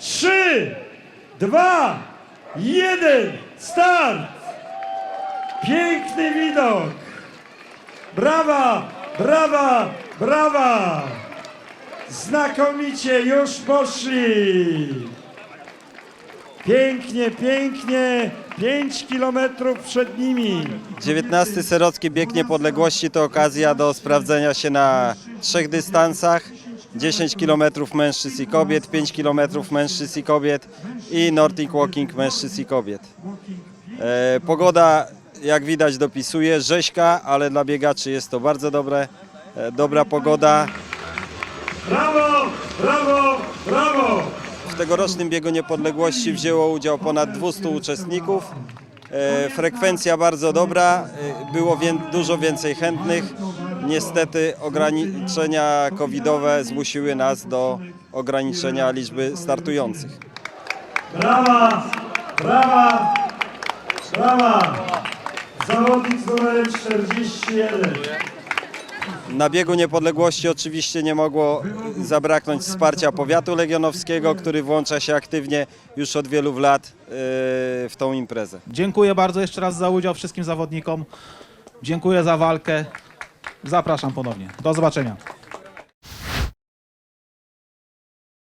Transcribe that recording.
trzy, dwa, jeden, start! Piękny widok! Brawa, brawa, brawa! Znakomicie, już poszli! Pięknie, pięknie, 5 kilometrów przed nimi. 19 Serocki Bieg Niepodległości to okazja do sprawdzenia się na trzech dystansach. 10 km mężczyzn i kobiet, 5 km mężczyzn i kobiet i Nordic Walking mężczyzn i kobiet. E, pogoda jak widać dopisuje, rzeźka, ale dla biegaczy jest to bardzo dobre, e, dobra pogoda. Brawo, brawo, brawo! W tegorocznym biegu niepodległości wzięło udział ponad 200 uczestników. E, Frekwencja bardzo dobra, e, było dużo więcej chętnych. Niestety ograniczenia covidowe zmusiły nas do ograniczenia liczby startujących. Brawa, brawa, brawa! Zawodnik z numerem 41. Na biegu niepodległości oczywiście nie mogło zabraknąć wsparcia powiatu legionowskiego, który włącza się aktywnie już od wielu lat e, w tą imprezę. Dziękuję bardzo jeszcze raz za udział wszystkim zawodnikom. Dziękuję za walkę. Zapraszam ponownie. Do zobaczenia.